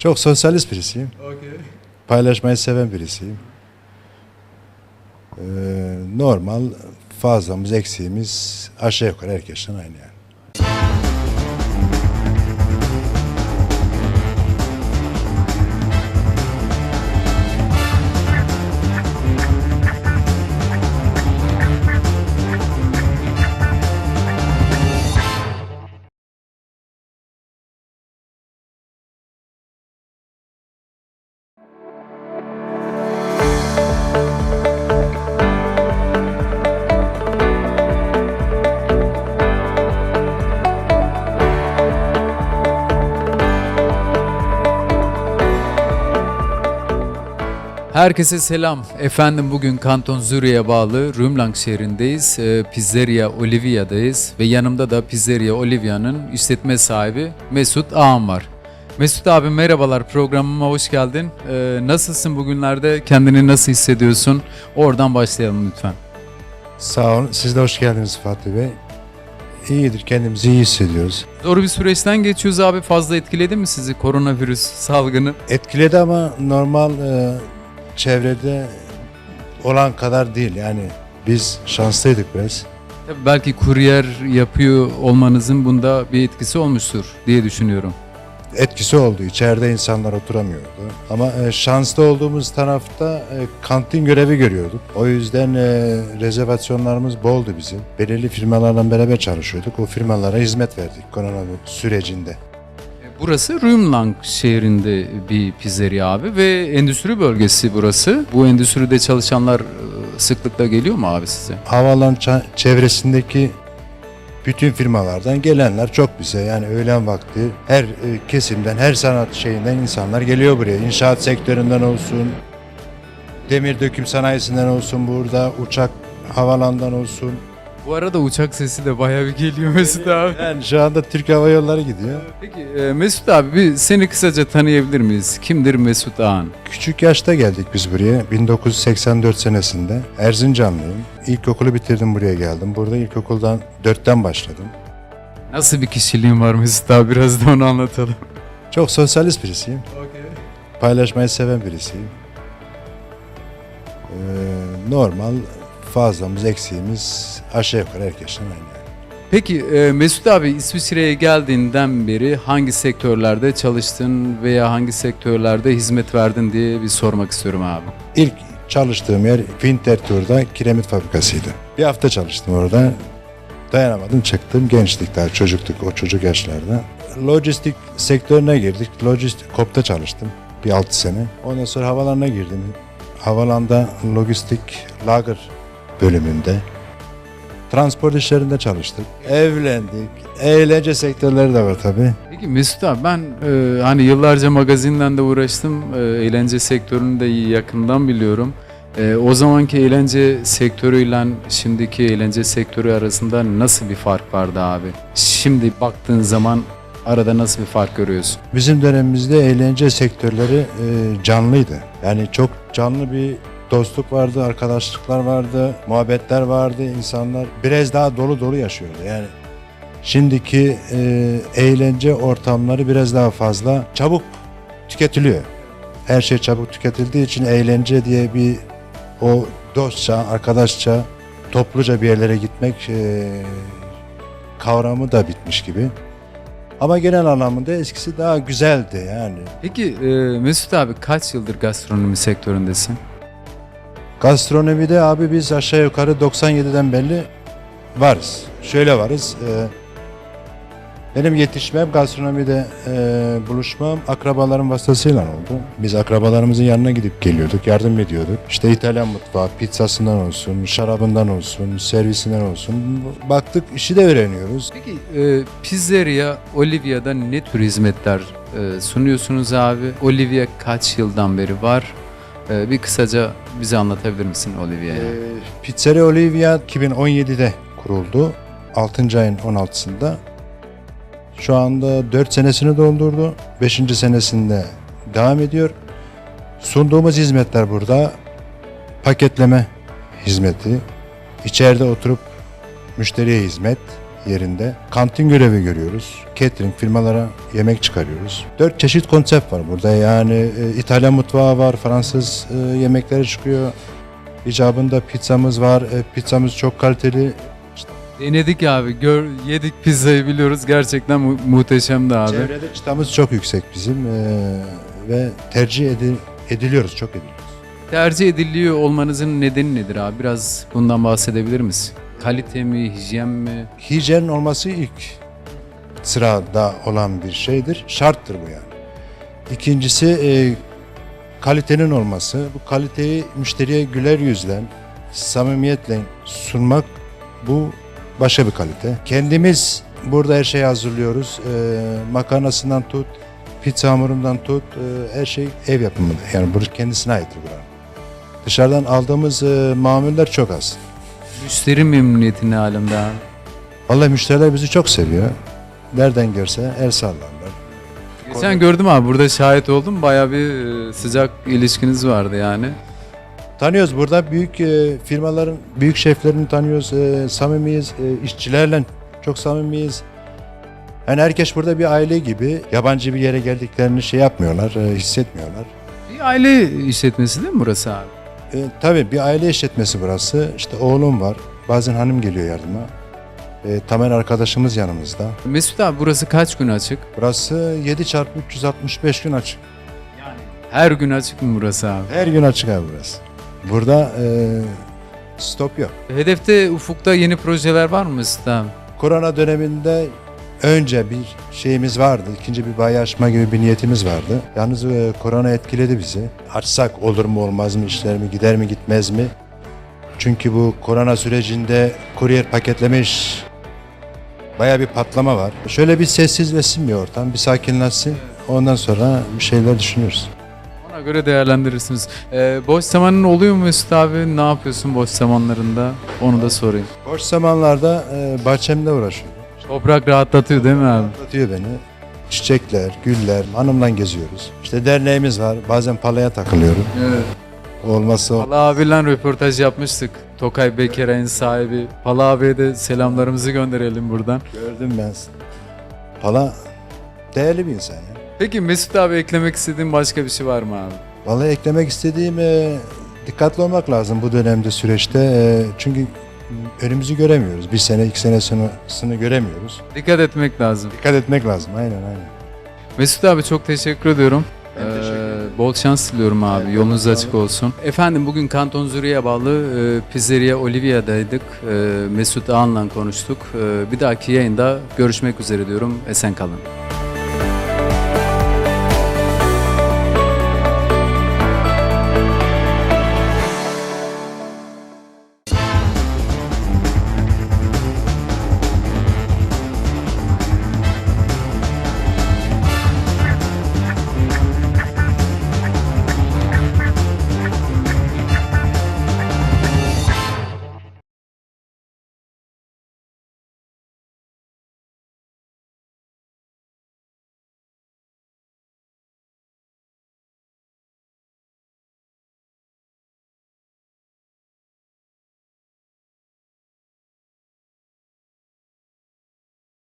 Çok sosyalist birisiyim. Paylaşmayı seven birisiyim. Ee, normal fazlamız eksiğimiz aşağı yukarı herkesten aynı yani. Herkese selam. Efendim bugün Kanton Zürich'e bağlı Rümlang şehrindeyiz. Ee, Pizzeria Olivia'dayız ve yanımda da Pizzeria Olivia'nın işletme sahibi Mesut Ağam var. Mesut abi merhabalar programıma hoş geldin. Ee, nasılsın bugünlerde? Kendini nasıl hissediyorsun? Oradan başlayalım lütfen. Sağ olun. Siz de hoş geldiniz Fatih Bey. İyidir. Kendimizi iyi hissediyoruz. Zor bir süreçten geçiyoruz abi. Fazla etkiledi mi sizi koronavirüs salgını? Etkiledi ama normal e, çevrede olan kadar değil. Yani biz şanslıydık biraz. Tabii belki kuryer yapıyor olmanızın bunda bir etkisi olmuştur diye düşünüyorum. etkisi oldu. İçeride insanlar oturamıyordu. Ama e, şanslı olduğumuz tarafta e, kantin görevi görüyorduk. O yüzden e, rezervasyonlarımız boldu bizim. Belirli firmalarla beraber çalışıyorduk. O firmalara hizmet verdik korona sürecinde. Burası Rümlang şehrinde bir pizzeria abi ve endüstri bölgesi burası. Bu endüstride çalışanlar e, sıklıkla geliyor mu abi size? Havalan ça- çevresindeki bütün firmalardan gelenler çok bize yani öğlen vakti her e, kesimden her sanat şeyinden insanlar geliyor buraya. İnşaat sektöründen olsun, demir döküm sanayisinden olsun burada, uçak havalandan olsun. Bu arada uçak sesi de bayağı bir geliyor Mesut abi. Yani şu anda Türk Hava Yolları gidiyor. Peki e, Mesut abi bir seni kısaca tanıyabilir miyiz? Kimdir Mesut Ağan? Küçük yaşta geldik biz buraya. 1984 senesinde. Erzincanlıyım. İlkokulu bitirdim buraya geldim. Burada ilkokuldan 4'ten başladım. Nasıl bir kişiliğin var Mesut abi biraz da onu anlatalım. Çok sosyalist birisiyim. Paylaşmayı seven birisiyim. Ee, normal fazlamız eksiğimiz aşağı yukarı herkesten aynı. yani. Peki e, Mesut abi İsviçre'ye geldiğinden beri hangi sektörlerde çalıştın veya hangi sektörlerde hizmet verdin diye bir sormak istiyorum abi. İlk çalıştığım yer Winterthur'da kiremit fabrikasıydı. Bir hafta çalıştım orada. Dayanamadım çıktım. Gençlik daha çocuktuk o çocuk yaşlarda. Lojistik sektörüne girdik. Lojistik kopta çalıştım bir 6 sene. Ondan sonra havalarına girdim. Havalanda lojistik lager bölümünde. Transport işlerinde çalıştık. Evlendik. Eğlence sektörleri de var tabii. Peki Mesut abi ben e, hani yıllarca magazinden de uğraştım. E, eğlence sektörünü de yakından biliyorum. E, o zamanki eğlence sektörüyle şimdiki eğlence sektörü arasında nasıl bir fark vardı abi? Şimdi baktığın zaman arada nasıl bir fark görüyorsun? Bizim dönemimizde eğlence sektörleri e, canlıydı. Yani çok canlı bir dostluk vardı, arkadaşlıklar vardı, muhabbetler vardı. İnsanlar biraz daha dolu dolu yaşıyordu. Yani şimdiki e, eğlence ortamları biraz daha fazla çabuk tüketiliyor. Her şey çabuk tüketildiği için eğlence diye bir o dostça, arkadaşça, topluca bir yerlere gitmek e, kavramı da bitmiş gibi. Ama genel anlamında eskisi daha güzeldi yani. Peki e, Mesut abi kaç yıldır gastronomi sektöründesin? Gastronomide abi biz aşağı yukarı 97'den belli varız. Şöyle varız. e, benim yetişmem gastronomide e, buluşmam akrabalarım vasıtasıyla oldu. Biz akrabalarımızın yanına gidip geliyorduk, yardım ediyorduk. İşte İtalyan mutfağı, pizzasından olsun, şarabından olsun, servisinden olsun. Baktık işi de öğreniyoruz. Peki e, Pizzeria Olivia'da ne tür hizmetler e, sunuyorsunuz abi? Olivia kaç yıldan beri var? E, bir kısaca bize anlatabilir misin Olivia'yı? Ee, Pizzeria Olivia 2017'de kuruldu. 6. ayın 16'sında. Şu anda 4 senesini doldurdu. 5. senesinde devam ediyor. Sunduğumuz hizmetler burada paketleme hizmeti, içeride oturup müşteriye hizmet, yerinde kantin görevi görüyoruz. Catering firmalara yemek çıkarıyoruz. Dört çeşit konsept var burada. Yani e, İtalyan mutfağı var, Fransız e, yemekleri çıkıyor. İcabında pizzamız var. E, pizzamız çok kaliteli. Denedik abi. Gör, yedik pizzayı biliyoruz. Gerçekten mu- muhteşemdi abi. Çevrede çıtamız çok yüksek bizim e, ve tercih edi- ediliyoruz, çok ediliyoruz. Tercih ediliyor olmanızın nedeni nedir abi? Biraz bundan bahsedebilir misin? Kalite mi, hijyen mi? Hijyen olması ilk sırada olan bir şeydir. Şarttır bu yani. İkincisi e, kalitenin olması. Bu kaliteyi müşteriye güler yüzle, samimiyetle sunmak bu başka bir kalite. Kendimiz burada her şeyi hazırlıyoruz. E, makarnasından tut, pizza hamurundan tut, e, her şey ev yapımı. Yani bu kendisine aittir buranın. Dışarıdan aldığımız e, mamuller çok az. Müşteri memnuniyeti ne alemde abi? Vallahi müşteriler bizi çok seviyor. Nereden görse el sallarlar. Geçen gördüm abi burada şahit oldum. Bayağı bir e, sıcak ilişkiniz vardı yani. Tanıyoruz burada büyük e, firmaların, büyük şeflerini tanıyoruz. E, samimiyiz. E, işçilerle çok samimiyiz. Yani herkes burada bir aile gibi. Yabancı bir yere geldiklerini şey yapmıyorlar, e, hissetmiyorlar. Bir aile işletmesi değil mi burası abi? E, tabii bir aile işletmesi burası. İşte oğlum var. Bazen hanım geliyor yardıma. E, Tamer arkadaşımız yanımızda. Mesut abi burası kaç gün açık? Burası 7 çarpı 365 gün açık. Her gün açık mı burası abi? Her gün açık abi burası. Burada e, stop yok. Hedefte ufukta yeni projeler var mı Mesut abi? Korona döneminde önce bir şeyimiz vardı. ikinci bir bayi açma gibi bir niyetimiz vardı. Yalnız e, korona etkiledi bizi. Açsak olur mu olmaz mı işler mi gider mi gitmez mi? Çünkü bu korona sürecinde kuryer paketleme iş baya bir patlama var. Şöyle bir sessizleşsin bir ortam, bir sakinleşsin. Ondan sonra bir şeyler düşünürüz. Ona göre değerlendirirsiniz. Ee, boş zamanın oluyor mu Mesut abi? Ne yapıyorsun boş zamanlarında? Onu da sorayım. Boş zamanlarda e, bahçemde uğraşıyorum. Toprak rahatlatıyor değil mi abi? Atıyor beni. Çiçekler, güller, hanımla geziyoruz. İşte derneğimiz var. Bazen palaya takılıyorum. Evet. Olmazsa. Pala abiyle röportaj yapmıştık. Tokay Bekeray'ın sahibi. Pala abiye de selamlarımızı gönderelim buradan. Gördüm ben. Pala değerli bir insan ya. Peki Mesut abi eklemek istediğin başka bir şey var mı abi? Vallahi eklemek istediğim e, dikkatli olmak lazım bu dönemde süreçte. E, çünkü önümüzü göremiyoruz. Bir sene, iki sene sonrasını göremiyoruz. Dikkat etmek lazım. Dikkat etmek lazım. Aynen aynen. Mesut abi çok teşekkür ediyorum. Ben teşekkür ederim. Ee, bol şans diliyorum abi. Evet, Yolunuz açık olsun. Efendim bugün Kanton Zürich'e bağlı e, Pizzeria Olivia'daydık. E, Mesut Ağan'la konuştuk. E, bir dahaki yayında görüşmek üzere diyorum. Esen kalın.